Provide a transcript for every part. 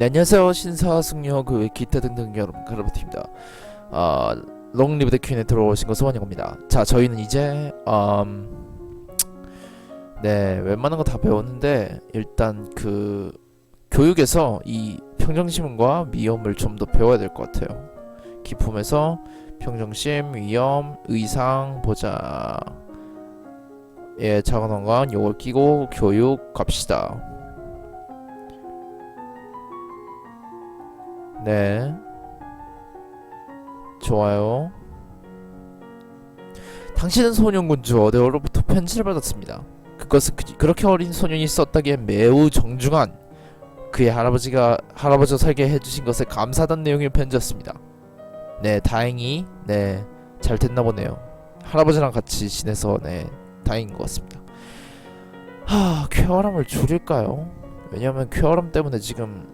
네, 안녕하세요. 신사 숙녀 그 기타 등등 여러분 가르바입니다. 아 롱리브 더 퀸에 들어오신 것을 환영합니다. 자, 저희는 이제 음, 네 웬만한 거 다 배웠는데 일단 그 교육에서 이 평정심과 위험을 좀 더 배워야 될 것 같아요. 기품에서 평정심, 위험, 의상 보자. 예, 왕관 요걸 끼고 교육 갑시다. 네. 좋아요. 당신은 소년군주 어데어로부터 편지를 받았습니다. 그것은 그, 그렇게 어린 소년이 썼다기에 매우 정중한 그의 할아버지가 할아버지가 살게 해주신 것에 감사하다는 내용의 편지였습니다. 네, 다행히 네 잘 됐나 보네요. 할아버지랑 같이 지내서 네 다행인 것 같습니다. 하, 쾌활함을 줄일까요? 왜냐하면 쾌활함 때문에 지금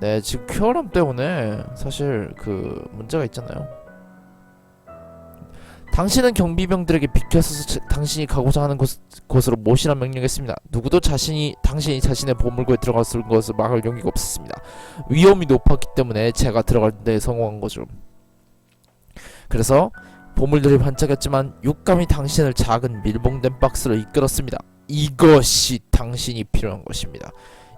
네, 지금 큐어람 때문에 사실 그 문제가 있잖아요. 당신은 경비병들에게 비켜서서 자- 당신이 가고자 하는 곳, 곳으로 모시라 명령했습니다. 누구도 자신이 당신이 자신의 보물고에 들어갔을 것을 막을 용기가 없었습니다. 위험이 높았기 때문에 제가 들어갈 데 성공한 거죠. 그래서 보물들이 반짝였지만 육감이 당신을 작은 밀봉된 박스로 이끌었습니다. 이것이 당신이 필요한 것입니다.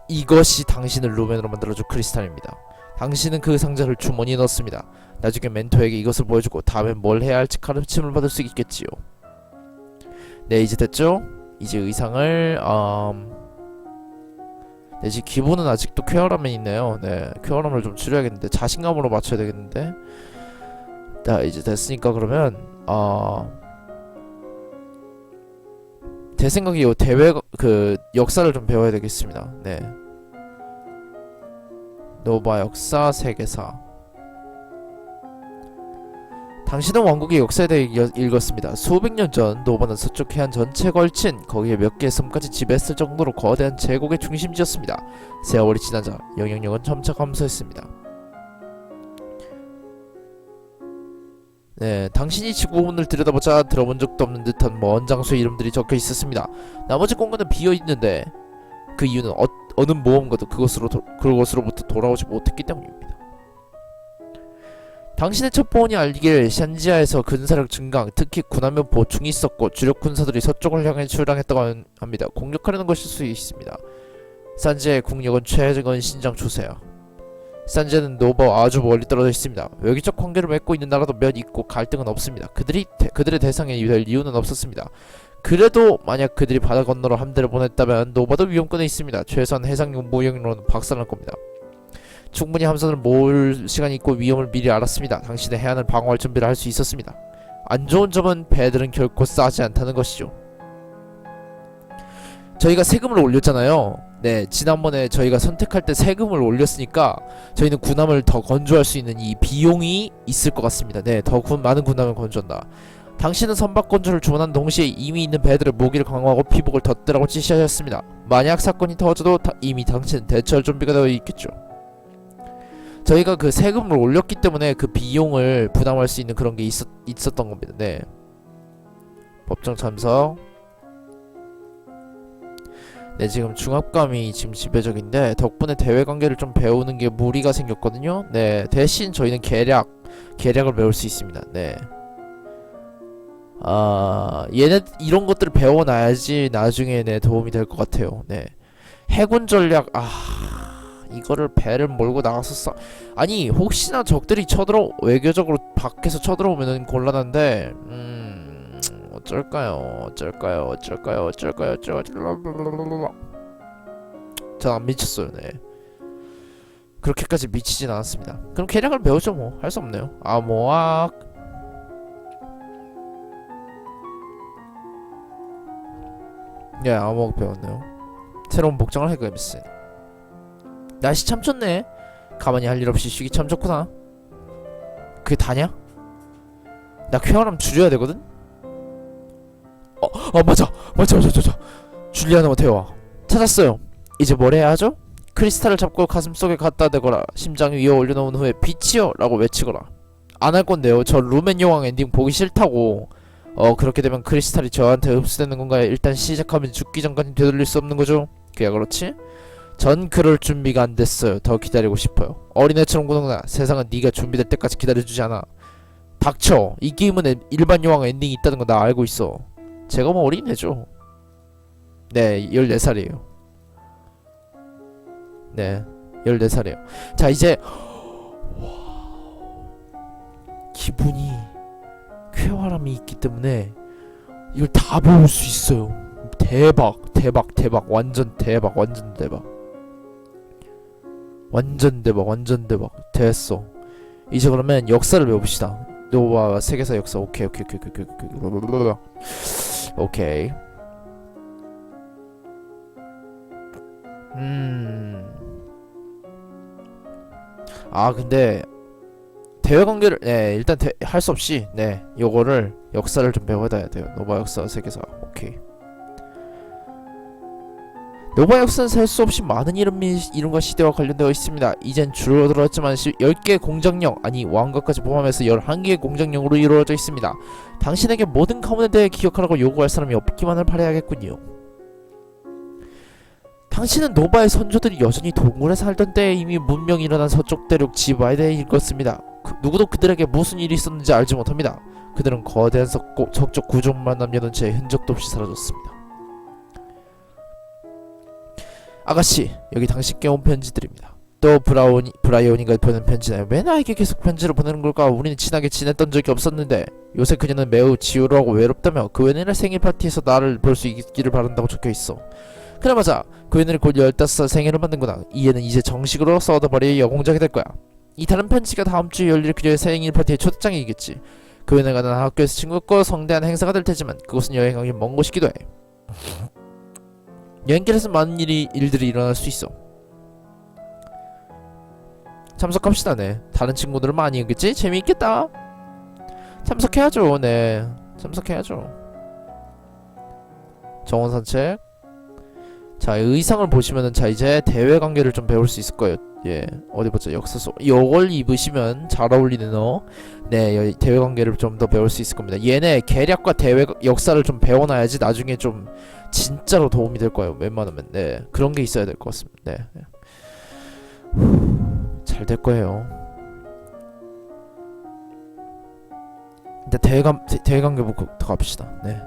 이것이 당신을 루멘으로 만들어줄 크리스탈입니다. 당신은 그 상자를 주머니에 넣었습니다. 나중에 멘토에게 이것을 보여주고 다음엔 뭘 해야 할지 가르침을 받을 수 있겠지요. 네 이제 됐죠? 이제 의상을 음... 네 지금 기본은 아직도 쾌활함에 있네요. 네 쾌활함을 좀 줄여야겠는데 자신감으로 맞춰야 되겠는데 자 이제 됐으니까 그러면 어... 제 생각에 요 대회 그 역사를 좀 배워야 되겠습니다. 네. 노바 역사 세계사. 당신은 왕국의 역사에 대해 여- 읽었습니다. 수백 년 전 노바는 서쪽 해안 전체에 걸친 거기에 몇 개의 섬까지 지배했을 정도로 거대한 제국의 중심지였습니다. 세월이 지나자 영향력은 점차 감소했습니다. 네, 당신이 지구본을 들여다보자 들어본 적도 없는 듯한 먼 장소의 이름들이 적혀 있었습니다. 나머지 공간은 비어 있는데 그 이유는 어, 어느 모험가도 그것으로 도, 그것으로부터 돌아오지 못했기 때문입니다. 당신의 첩보원이 알기를 샨지아에서 근사력 증강, 특히 군함의 보충이 있었고 주력 군사들이 서쪽을 향해 출항했다고 한- 합니다. 공격하려는 것일 수 있습니다. 산지아의 국력은 최근 신장 추세야. 산지아는 노바와 아주 멀리 떨어져 있습니다. 외교적 관계를 맺고 있는 나라도 몇 있고 갈등은 없습니다. 그들이 대- 그들의 대상이 될 이유는 없었습니다. 그래도 만약 그들이 바다 건너로 함대를 보냈다면 노바도 위험권에 있습니다. 최소한 해상용 무역으로는 박살날 겁니다. 충분히 함선을 모을 시간이 있고 위험을 미리 알았습니다. 당신의 해안을 방어할 준비를 할 수 있었습니다. 안 좋은 점은 배들은 결코 싸지 않다는 것이죠. 저희가 세금을 올렸잖아요. 네, 지난번에 저희가 선택할 때 세금을 올렸으니까 저희는 군함을 더 건조할 수 있는 이 비용이 있을 것 같습니다. 네, 더 군, 많은 군함을 건조한다. 당신은 선박 건조를 주문한 동시에 이미 있는 배들의 모기를 강화하고 피복을 덧대라고 지시하셨습니다. 만약 사건이 터져도 다- 이미 당신은 대처할 준비가 되어 있겠죠. 저희가 그 세금을 올렸기 때문에 그 비용을 부담할 수 있는 그런 게 있었, 있었던 겁니다. 네. 법정 참석. 네, 지금 중압감이 지금 지배적인데 덕분에 대외 관계를 좀 배우는 게 무리가 생겼거든요. 네, 대신 저희는 계략, 계략을 배울 수 있습니다. 네. 아, 얘네 이런 것들을 배워놔야지 나중에 내 도움이 될 것 같아요. 네. 해군 전략, 아, 이거를 배를 몰고 싸. 아니, 혹시나 적들이 쳐들어 외교적으로 밖에서 쳐들어오면은 곤란한데, 음, 어쩔까요? 어쩔까요? 어쩔까요? 어쩔까요? 어쩔까요? 전안 미쳤어요, 네. 그렇게까지 미치진 않았습니다. 그럼 계략을 배우죠, 뭐. 할 수 없네요. 암호학. 예, 암호학 배웠네요. 새로운 복장을 해가야겠어요. 날씨 참 좋네. 가만히 할 일 없이 쉬기 참 좋구나. 그게 다냐? 나 쾌활함 줄여야 되거든? 어, 어 맞아, 맞아, 맞아, 맞아. 줄리아나와 대화. 찾았어요. 이제 뭘 해야 하죠? 크리스탈을 잡고 가슴 속에 갖다 대거라. 심장 위에 올려놓은 후에 빛이요라고 외치거라. 안 할 건데요. 저 루멘 여왕 엔딩 보기 싫다고. 어 그렇게 되면 크리스탈이 저한테 흡수되는 건가요? 일단 시작하면 죽기 전까지 되돌릴 수 없는 거죠. 그야 그렇지? 전 그럴 준비가 안 됐어요. 더 기다리고 싶어요. 어린애처럼 구는구나. 세상은 네가 준비될 때까지 기다려주지 않아. 닥쳐. 이 게임은 에- 일반 여왕 엔딩이 있다는 거 나 알고 있어. 제가 뭐 어린애죠. 네, 14살이에요. 네, 14살이에요. 자, 이제 기분이 쾌활함이 있기 때문에 이걸 다 배울 수 있어요. 대박, 대박, 대박, 완전 대박, 완전 대박. 완전 대박, 완전 대박. 됐어. 이제 그러면 역사를 배워봅시다. 노바 세계사 역사. 오케이, 오케이, 오케이, 오케이, 오케이. 오케이. 음. 아 근데 대외 관계를 네 일단 할 수 없이 네 요거를 역사를 좀 배워야 돼요 노바 역사 세계사 오케이 노바 역사는 셀 수 없이 많은 이름이 이름과 시대와 관련되어 있습니다 이젠 줄어들었지만 10개 공장령 아니 왕국까지 포함해서 11개의 공장령으로 이루어져 있습니다 당신에게 모든 가문에 대해 기억하라고 요구할 사람이 없기만을 바라야겠군요 당신은 노바의 선조들이 여전히 동굴에 살던 때에 이미 문명이 일어난 서쪽 대륙 지바에 대해 읽었습니다. 그, 누구도 그들에게 무슨 일이 있었는지 알지 못합니다. 그들은 거대한 석고, 석적 구조만 남겨둔 채 흔적도 없이 사라졌습니다. 아가씨, 여기 당신께 온 편지들입니다. 또 브라우니, 브라이오니가 보낸 편지네. 왜 나에게 계속 편지를 보내는 걸까? 우리는 친하게 지냈던 적이 없었는데 요새 그녀는 매우 지루하고 외롭다며 그 외내의 생일 파티에서 나를 볼 수 있기를 바란다고 적혀 있어. 그래 맞아. 그 애는 곧 15살 생일을 맞는구나. 이 애는 이제 정식으로 서더버리의 여공작이 될 거야. 이 다른 편지가 다음 주에 열릴 그녀의 생일 파티의 초대장이겠지. 그 애는 가는 학교에서 친구과 성대한 행사가 될 테지만 그곳은 여행하기 먼 곳이기도 해. 여행길에서 많은 일이 일들이 일어날 수 있어. 참석합시다, 네. 다른 친구들은 많이 오겠지? 재미있겠다. 참석해야죠, 네. 참석해야죠. 정원 산책. 자 의상을 보시면은 자 이제 대외 관계를 좀 배울 수 있을 거예요. 예 어디 보자 역사 속 이걸 입으시면 잘 어울리는 어. 네 여- 대외 관계를 좀 더 배울 수 있을 겁니다. 얘네 계략과 대외 역사를 좀 배워놔야지 나중에 좀 진짜로 도움이 될 거예요. 웬만하면 네 그런 게 있어야 될 것 같습니다. 네. 잘 될 거예요. 일단 대외 관 대외 관계부터 갑시다. 네.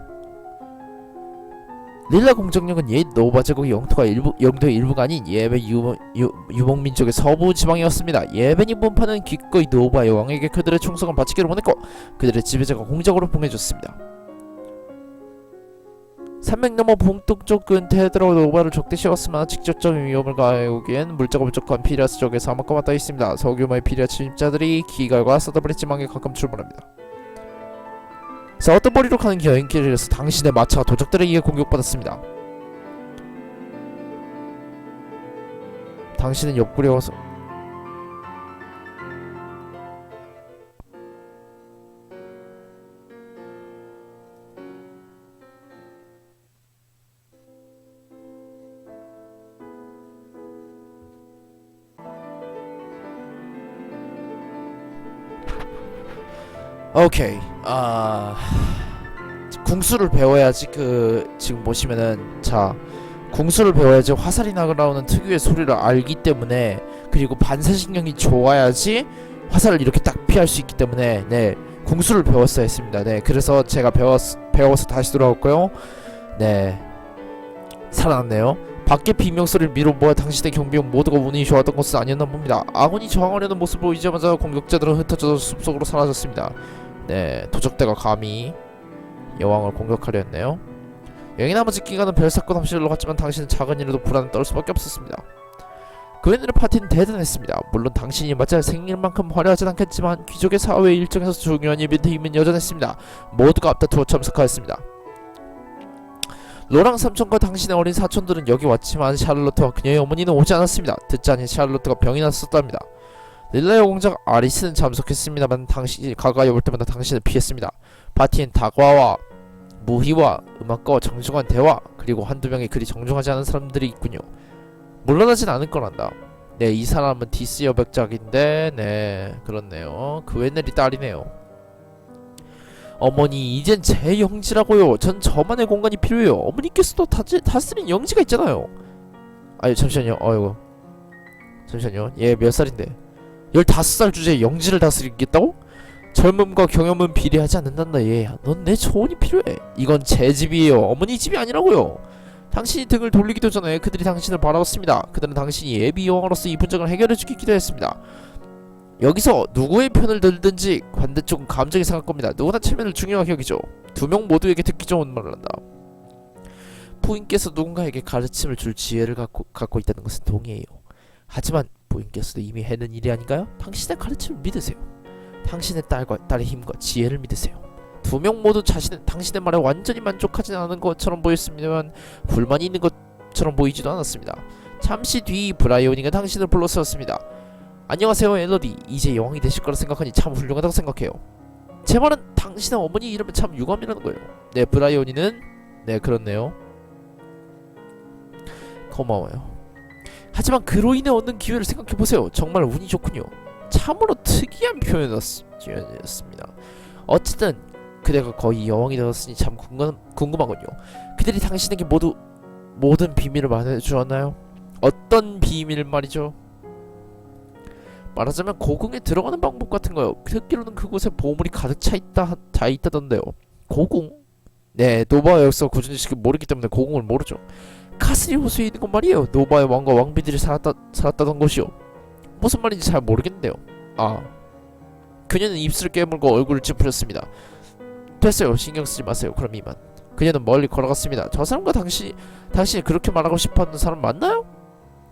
릴라 공정령은 옛 노바 제국 영토가 일부 영토의 일부가 아닌 예베 유, 유, 유목 민족의 서부 지방이었습니다. 예벤이 분파는 기꺼이 노바 여왕에게 그들의 충성을 바치기로 원했고 그들의 지배자가 공적으로 봉해줬습니다. 300 넘어 근태에 들어 노바를 적대시웠으나 직접적인 위험을 가해오기엔 물자가 부족한 피리아스 쪽에 사막과 맞닿아 있습니다. 소규모의 피리아 침입자들이 기갈과 서더브리 지방에 가끔 출몰합니다. 서더버리로 가는 여행길에서 당신의 마차가 도적들에 의해 공격받았습니다. 당신은 옆구리에 와서 오케이 아 궁수를 배워야지 그 지금 보시면은 자 궁수를 배워야지 화살이 나가라오는 특유의 소리를 알기 때문에 그리고 반사신경이 좋아야지 화살을 이렇게 딱 피할 수 있기 때문에 네 궁수를 배웠어야 했습니다. 네 그래서 제가 배웠 배워서 다시 돌아왔고요? 네. 살아났네요. 밖에 비명 소리를 미로 모아 당신의 경비용 모두가 운이 좋았던 것은 아니었나 봅니다. 아군이 저항하려는 모습을 보이자마자 공격자들은 흩어져서 숲속으로 사라졌습니다 네 도적대가 감히 여왕을 공격하려 했네요. 나머지 기간은 별 사건 없이 흘러갔지만 당신은 작은 일에도 불안을 떨 수밖에 없었습니다. 그 외에는 파티는 대단했습니다. 물론 당신이 맞아 생일만큼 화려하진 않겠지만 귀족의 사회 일정에서 중요한 이벤트이면 여전했습니다. 모두가 앞다투어 참석하였습니다. 로랑 삼촌과 당신의 어린 사촌들은 여기 왔지만 샤를로트와 그녀의 어머니는 오지 않았습니다. 듣자니 샤를로트가 병이 났었답니다. 릴라의 공작 아리스는 참석했습니다만 당신이 가까이 올 때마다 당신을 피했습니다. 파티엔 다과와 무희와 음악가와 정중한 대화 그리고 한두 명의 그리 정중하지 않은 사람들이 있군요. 물러나진 않을 거란다. 네, 이 사람은 디스 여백작인데 네, 그렇네요. 그 웬일이 딸이네요. 어머니, 이젠 제 영지라고요. 전 저만의 공간이 필요해요. 어머니께서도 다, 다스린 영지가 있잖아요. 아니 잠시만요 어이구 잠시만요 얘 몇 살인데 15살 주제에 영지를 다스리겠다고? 젊음과 경험은 비례하지 않는단다 얘 넌 내 조언이 필요해. 이건 제 집이에요. 어머니 집이 아니라고요. 당신이 등을 돌리기도 전에 그들이 당신을 바라봤습니다. 그들은 당신이 예비 여왕으로서 이 분쟁을 해결해주기 기도했습니다. 여기서 누구의 편을 들든지 반대쪽은 감정이 상할 겁니다. 누구나 체면을 중요하게 여기죠. 두 명 모두에게 듣기 좋은 말을 한다. 부인께서 누군가에게 가르침을 줄 지혜를 갖고, 갖고 있다는 것은 동의해요. 하지만 부인께서도 이미 해는 일이 아닌가요? 당신의 가르침을 믿으세요 당신의 딸과 딸의 힘과 지혜를 믿으세요. 두 명 모두 자신은 당신의 말에 완전히 만족하지 않은 것처럼 보였습니다만 불만이 있는 것처럼 보이지도 않았습니다. 잠시 뒤 브라이오니가 당신을 불러세웠습니다. 안녕하세요 엘러디. 이제 여왕이 되실 거라 생각하니 참 훌륭하다고 생각해요. 제 말은 당신의 어머니 이름은 참 유감이라는 거예요. 네 브라이오니는 네 그렇네요. 고마워요. 하지만 그로 인해 얻는 기회를 생각해 보세요. 정말 운이 좋군요. 참으로 특이한 표현이었습니다. 어쨌든 그대가 거의 여왕이 되었으니 참 궁금, 궁금하군요. 그들이 당신에게 모두 모든 비밀을 말해주었나요? 어떤 비밀 말이죠? 말하자면 고궁에 들어가는 방법 같은 거요. 듣기로는 그곳에 보물이 가득 차 있다 차 있다던데요. 고궁? 네, 노바의 역사 구준 지식을 모르기 때문에 고궁을 모르죠. 카스리 호수에 있는 곳 말이에요. 노바의 왕과 왕비들이 살았다 살았다던 곳이요. 무슨 말인지 잘 모르겠는데요. 아, 그녀는 입술을 깨물고 얼굴을 찌푸렸습니다. 됐어요. 신경 쓰지 마세요. 그럼 이만. 그녀는 멀리 걸어갔습니다. 저 사람과 당신 당신이 그렇게 말하고 싶었는 사람 맞나요?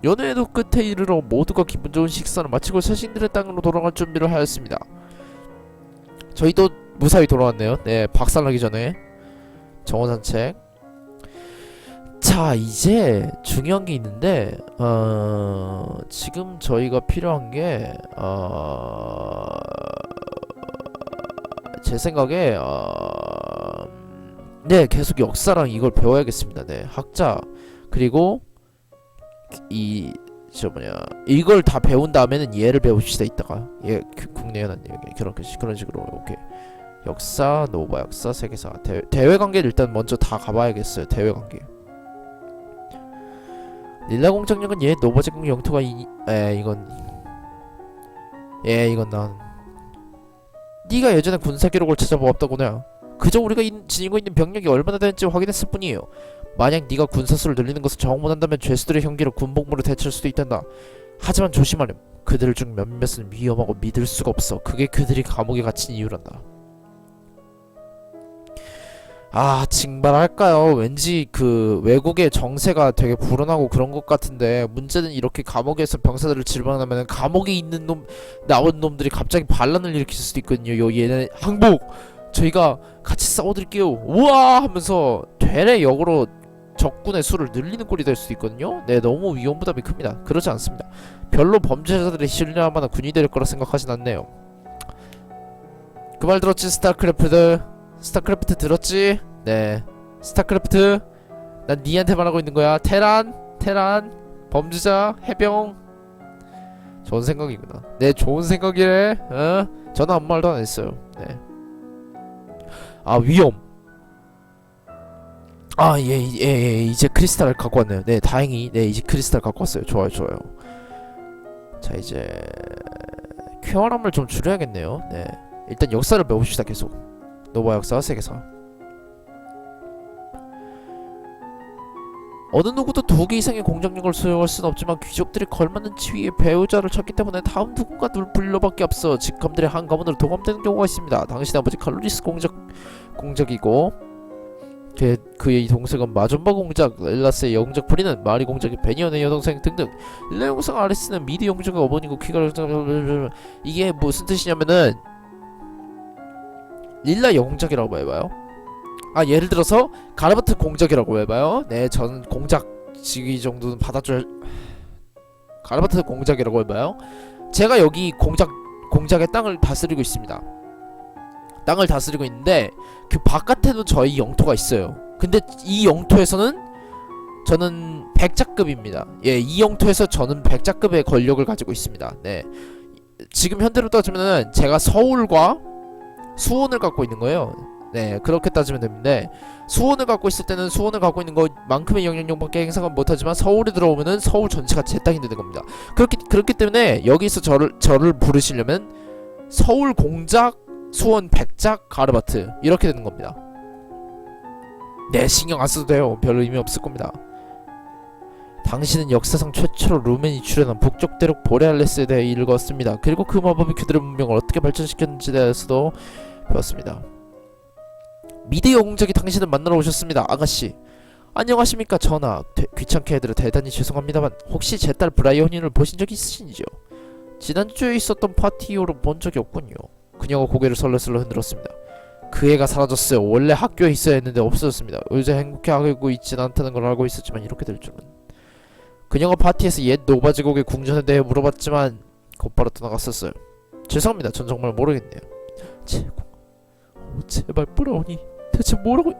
연애도 끝에 이르러 모두가 기분 좋은 식사를 마치고 자신들의 땅으로 돌아갈 준비를 하였습니다. 저희도 무사히 돌아왔네요. 네, 박살나기 전에 정원 산책. 자, 이제 중요한 게 있는데 어, 지금 저희가 필요한 게 어, 제 생각에 어, 네, 계속 역사랑 이걸 배워야겠습니다. 네, 학자. 그리고 이 저 뭐냐 이걸 다 배운 다음에는 얘를 배웁시다 이따가. 얘 그- 국내 연한 얘기 그런 그런 식으로 오케이 역사 노바 역사 세계사. 대외 대외 관계를 일단 먼저 다 가봐야겠어요 대외 관계 릴라 공장력은 얘 노바 제국 영토가 이, 에 이건 예 이건 난. 네가 예전에 군사 기록을 찾아보았다구나. 그저 우리가 인, 지니고 있는 병력이 얼마나 되는지 확인했을 뿐이에요. 만약 네가 군사수를 늘리는 것을 정원한다면 죄수들의 형기로 군복무를 대체할 수도 있단다. 하지만 조심하렴. 그들 중 몇몇은 위험하고 믿을 수가 없어. 그게 그들이 감옥에 갇힌 이유란다 아 징발할까요? 왠지 그 외국의 정세가 되게 불안하고 그런 것 같은데 문제는 이렇게 감옥에서 병사들을 질방하면 감옥에 있는 놈 나온 놈들이 갑자기 반란을 일으킬 수도 있거든요. 요 얘네 항복 저희가 같이 싸워드릴게요. 우와 하면서 되레 역으로 적군의 수를 늘리는 꼴이 될 수도 있거든요. 네 너무 위험 부담이 큽니다. 그렇지 않습니다. 별로 범죄자들이 신뢰할 만한 군이 될 거라 생각하진 않네요. 그 말 들었지 스타크래프트? 스타크래프트 들었지? 네. 스타크래프트 난 니한테 말하고 있는 거야. 테란 테란 범죄자 해병. 좋은 생각이구나. 네 좋은 생각이래. 어? 저는 아무 말도 안 했어요. 네아 위험. 아예예 예, 예, 이제 크리스탈을 갖고 왔네요. 네 다행히 네 이제 크리스탈 갖고 왔어요. 좋아요 좋아요. 자 이제 쾌활함을 좀 줄여야겠네요. 네. 일단 역사를 배웁시다 계속 노바 역사 세계사 어느 누구도 두 개 이상의 공작력을 소유할 수는 없지만 귀족들이 걸맞는 지위의 배우자를 찾기 때문에 다음 누군가 둘 분류밖에 없어 직감들이 한 가문으로 도감되는 경우가 있습니다. 당신 아버지 칼로리스 공작 공작이고 그, 그의 동생은 마존바 공작, 엘라스의 영작 프리는 마리 공작의 베니언의 여동생 등등 릴라 영상 아레스는 미디 영작의 어머니고 키가 이게 무슨 뜻이냐면은 릴라 영작이라고 해봐요. 아 예를 들어서 가르바트 공작이라고 해봐요. 네, 저는 공작 지기 정도는 받아줄 가르바트 공작이라고 해봐요. 제가 여기 공작 공작의 땅을 다스리고 있습니다. 땅을 다스리고 있는데 그 바깥에도 저희 영토가 있어요. 근데 이 영토에서는 저는 백자급입니다. 예, 이 영토에서 저는 백자급의 권력을 가지고 있습니다. 네. 지금 현재로 따지면은 제가 서울과 수원을 갖고 있는 거예요. 네 그렇게 따지면 됩니다. 수원을 갖고 있을 때는 수원을 갖고 있는 것만큼의 영향력밖에 행사가 못하지만 서울에 들어오면은 서울 전체가 제 땅이 되는 겁니다. 그렇기 그렇기 때문에 여기서 저를 저를 부르시려면 서울 공작 수원 백작 가르바트 이렇게 되는 겁니다. 네 신경 안 써도 돼요. 별 의미 없을 겁니다. 당신은 역사상 최초로 루멘이 출연한 북쪽 대륙 보레알레스에 대해 읽었습니다. 그리고 그 마법이 그들의 문명을 어떻게 발전시켰는지에 대해서도 배웠습니다. 미드 영웅적이 당신을 만나러 오셨습니다. 아가씨. 안녕하십니까 전하. 되- 귀찮게 해드려 대단히 죄송합니다만 혹시 제 딸 브라이언을 보신 적 있으신지요? 지난주에 있었던 파티 이후로 본 적이 없군요. 그녀가 고개를 설레설레 흔들었습니다. 그 애가 사라졌어요. 원래 학교에 있어야 했는데 없어졌습니다. 요새 행복해하고 있진 않다는 걸 알고 있었지만 이렇게 될 줄은. 그녀가 파티에서 옛 노바 제국의 궁전에 대해 물어봤지만 곧바로 떠나갔었어요. 죄송합니다. 전 정말 모르겠네요. 오, 제발 브라우니. 대체 뭐라고?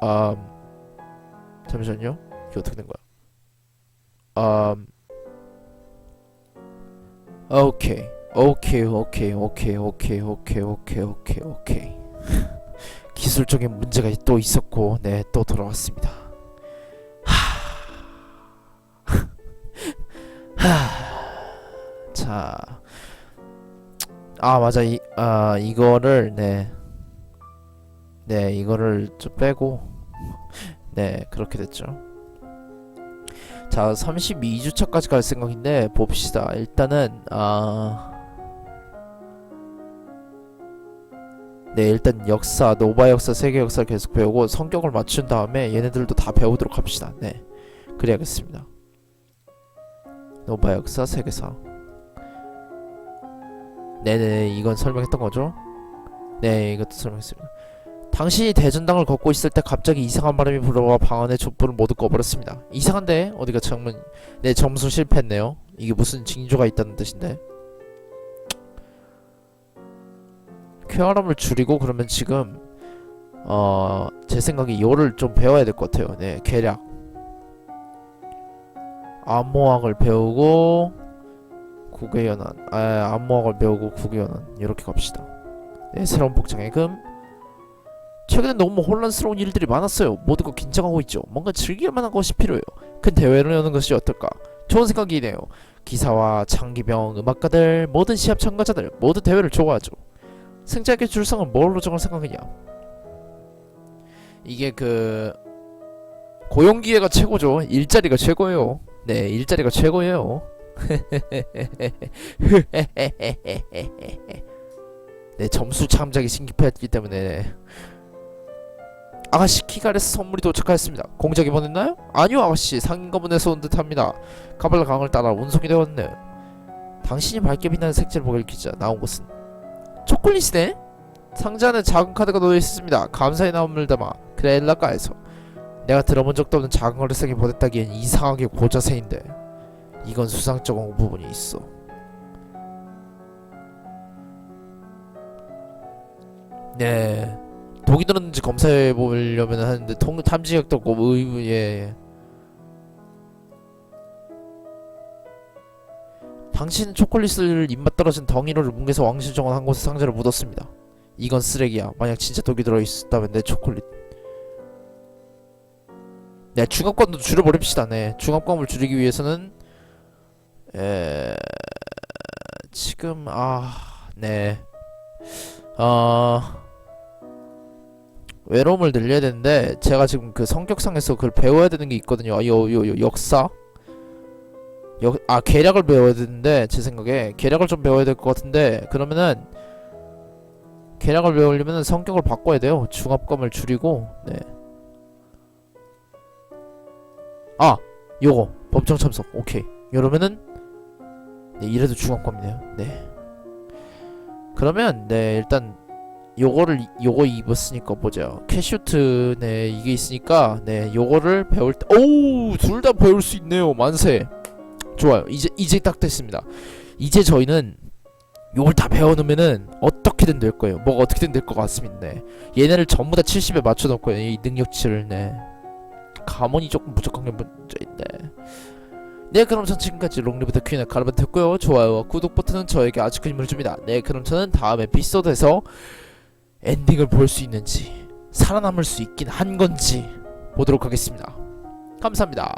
아, 잠시만요. 이게 어떻게 된 거야? 아, 오케이, 오케이, 오케이, 오케이, 오케이, 오케이, 오케이, 오케이, 오케이. 기술적인 문제가 또 있었고, 네, 또 돌아왔습니다. 하... 자, 아 맞아 이 아 이거를 네, 네 이거를 좀 빼고 네 그렇게 됐죠. 자 32주차까지 갈 생각인데 봅시다. 일단은 아. 네 일단 역사 노바 역사 세계 역사 계속 배우고 성격을 맞춘 다음에 얘네들도 다 배우도록 합시다. 네 그래야겠습니다. 노바 역사 세계사 네네 이건 설명했던 거죠? 네 이것도 설명했습니다. 당신이 대전당을 걷고 있을 때 갑자기 이상한 바람이 불어와 방 안의 촛불을 모두 꺼버렸습니다. 이상한데? 어디가 정문 네 점수 실패했네요. 이게 무슨 징조가 있다는 뜻인데? 쾌활함을 줄이고 그러면 지금 어 제 생각에 요를 좀 배워야 될 것 같아요. 네 계략. 암호학을 배우고 국외연한 아 암호학을 배우고 국외연한 이렇게 갑시다. 네 새로운 복장의 금. 최근에 너무 혼란스러운 일들이 많았어요. 모두가 긴장하고 있죠. 뭔가 즐길 만한 것이 필요해요. 큰 대회를 여는 것이 어떨까? 좋은 생각이네요. 기사와 장기병 음악가들 모든 시합 참가자들 모두 대회를 좋아하죠. 승자에게 줄 상은 뭘로 정할 생각이냐? 이게 그 고용기회가 최고죠. 일자리가 최고예요. 네, 일자리가 최고예요. 네, 점수 참작이 신기했기 때문에 아가씨 키갈에서 선물이 도착하였습니다. 공작이 보냈나요? 아니요, 아가씨 상인가문에서 온 듯합니다. 카발라 강을 따라 운송이 되었네요. 당신이 밝게 빛나는 색채를 보길 기자 나온 곳은 초콜릿이네? 상자 안에 작은 카드가 놓여 있습니다. 감사의 나음을 담아 그레일라가에서 내가 들어본 적도 없는 작은 거래상이 보냈다기엔 이상하게 고자세인데 이건 수상쩍은 부분이 있어. 네. 독이 들었는지 검사해 보려면 하는데 통 탐지력도 없고 의무 예. 당신은 초콜릿을 입맛 떨어진 덩이로를 뭉개서 왕실정원 한 곳에 상자를 묻었습니다. 이건 쓰레기야. 만약 진짜 독이 들어있었다면 내 초콜릿. 네, 중압감도 줄여버립시다. 네, 중압감을 줄이기 위해서는 에... 지금 아, 네, 어 외로움을 늘려야 되는데 제가 지금 그 성격상에서 그걸 배워야 되는 게 있거든요. 아, 요, 요, 요 역사. 역, 아 계략을 배워야 되는데 제 생각에 계략을 좀 배워야 될 것 같은데 그러면은 계략을 배우려면 성격을 바꿔야 돼요. 중압감을 줄이고 네. 아 요거 법정 참석 오케이 이러면은 네 이래도 중앙권이네요. 네. 그러면 네 일단 요거를 이- 요거 입었으니까 보자 캐슈트 네 이게 있으니까 네 요거를 배울 때 오우 둘 다 배울 수 있네요 만세. 좋아요. 이제 이제 딱 됐습니다. 이제 저희는 요걸 다 배워놓으면은 어떻게든 될 거예요. 뭐가 어떻게든 될 것 같습니다. 네. 얘네를 전부 다 70에 맞춰놓을 거예요 이 능력치를 네. 가문이 조금 부족한 게 문제인데 네 그럼 전 지금까지 롱리부터 퀸의 가르벤 됐고요 좋아요와 구독 버튼은 저에게 아주 큰 힘을 줍니다 네 그럼 저는 다음 에피소드에서 엔딩을 볼 수 있는지 살아남을 수 있긴 한 건지 보도록 하겠습니다. 감사합니다.